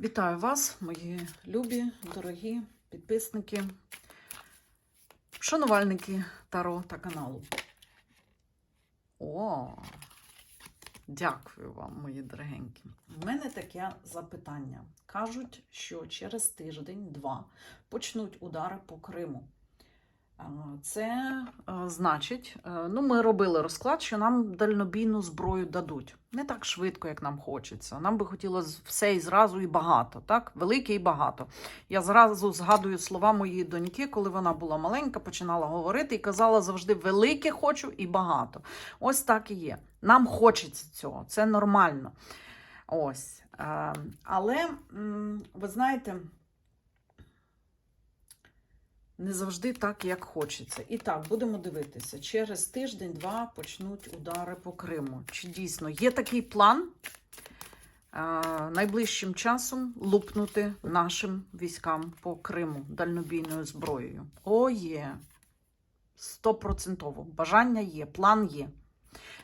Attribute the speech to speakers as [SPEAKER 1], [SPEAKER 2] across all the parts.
[SPEAKER 1] Вітаю вас, мої любі, дорогі підписники, шанувальники Таро та каналу. О, дякую вам, мої дорогенькі. У мене таке запитання. Кажуть, що через тиждень-два почнуть удари по Криму. А, Це е, значить, е, ну, ми робили розклад, що нам дальнобійну зброю дадуть. Не так швидко, як нам хочеться. Нам би хотілося все і зразу, і багато, так? Велике і багато. Я зразу згадую слова моєї доньки, коли вона була маленька, починала говорити і казала завжди велике хочу і багато. Ось так і є. Нам хочеться цього, це нормально. Ось. Е, Але ви знаєте. Не завжди так, як хочеться. І так, будемо дивитися. Через тиждень-два почнуть удари по Криму. Чи дійсно є такий план а, найближчим часом лупнути нашим військам по Криму дальнобійною зброєю? О, є. Стопроцентово. Бажання є, план є.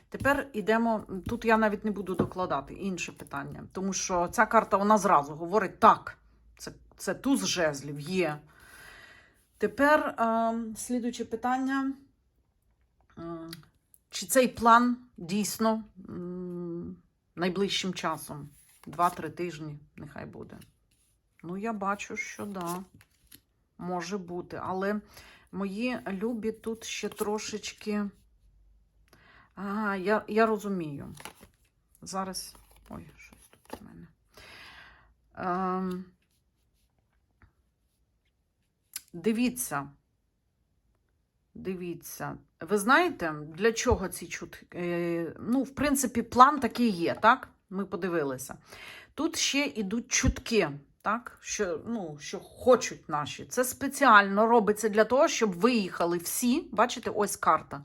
[SPEAKER 1] Тепер йдемо. Тут я навіть не буду докладати інше питання, тому що ця карта вона зразу говорить: так, це, це туз жезлів є. Тепер е, слідуюче питання. Чи цей план дійсно найближчим часом? Два-три тижні, нехай буде. Ну, я бачу, що да, може бути. Але мої любі тут ще трошечки. Ага, я, я розумію. Зараз. Ой, щось тут у мене. Ем... Дивіться. Дивіться. Ви знаєте, для чого ці чутки? Е, Ну, в принципі, план такий є, так? Ми подивилися. Тут ще йдуть чутки, так? Що, ну, що хочуть наші. Це спеціально робиться для того, щоб виїхали всі. Бачите, ось карта.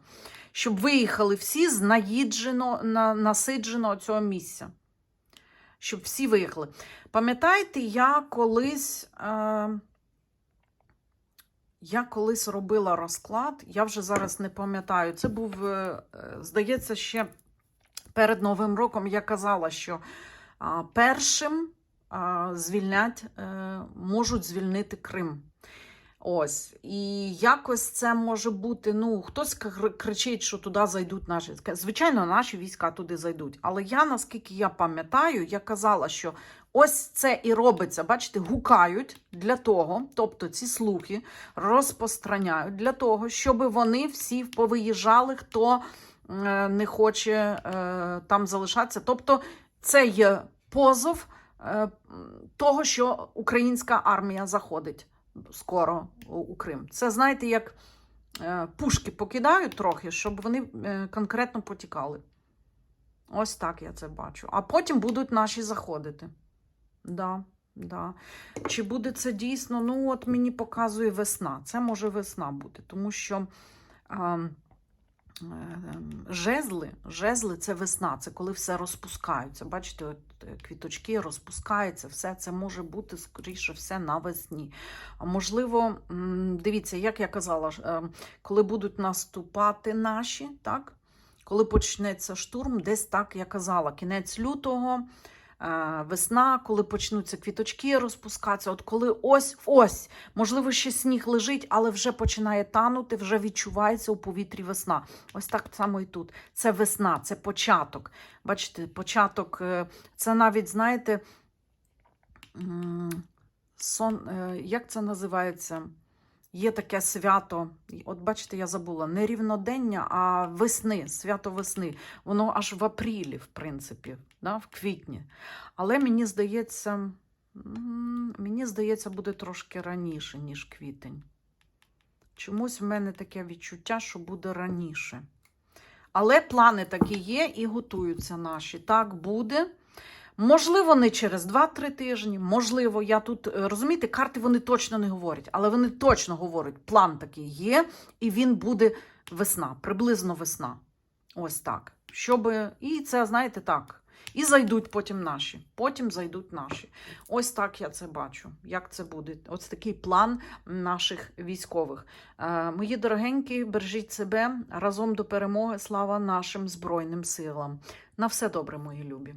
[SPEAKER 1] Щоб виїхали всі з наїджено, на, насидженого цього місця. Щоб всі виїхали. Пам'ятаєте, я колись. Е, я колись робила розклад, я вже зараз не пам'ятаю. Це був, е, е, здається, ще перед Новим роком я казала, що першим звільнять, е, можуть звільнити Крим. Ось. І якось це може бути. Ну, хтось кр- кричить, що туди зайдуть наші. Звичайно, наші війська туди зайдуть. Але я, наскільки я пам'ятаю, я казала, що ось це і робиться. Бачите, гукають для того, тобто ці слухи розпространяють для того, щоб вони всі повиїжджали, хто е, не хоче е, там залишатися. Тобто, це є позов е, того, що українська армія заходить скоро у Крим. Це, знаєте, як е, пушки покидають трохи, щоб вони е, конкретно потікали. Ось так я це бачу. А потім будуть наші заходити. Да, да. Чи буде це дійсно? Ну, от мені показує весна. Це може весна бути, тому що. А, е, Жезли, жезли це весна, це коли все розпускаються. Бачите, от е, квіточки розпускаються, все це може бути, скоріше, все навесні. Можливо, дивіться, як я казала, е, коли будуть наступати наші, так? коли почнеться штурм, десь так я казала, кінець лютого, весна, коли почнуться квіточки розпускатися, от коли ось ось, можливо, ще сніг лежить, але вже починає танути, вже відчувається у повітрі весна. Ось так само і тут. Це весна, це початок. Бачите, початок, е, це навіть, знаєте, сон, е, як це називається? Є таке свято, от бачите, я забула, не рівнодення, а весни, свято весни. Воно аж в апрілі, в принципі, да, в квітні. Але мені здається, мені здається, буде трошки раніше, ніж квітень. Чомусь в мене таке відчуття, що буде раніше. Але плани такі є і готуються наші. Так буде. Можливо, не через 2-3 тижні, можливо, я тут е, розумієте, карти вони точно не говорять, але вони точно говорять, план такий є, і він буде весна, приблизно весна. Ось так. Щоб... І це, знаєте, так. І зайдуть потім наші. Потім зайдуть наші. Ось так я це бачу. Як це буде? Ось такий план наших військових. Е, мої дорогенькі, бережіть себе разом до перемоги. Слава нашим Збройним силам. На все добре, мої любі.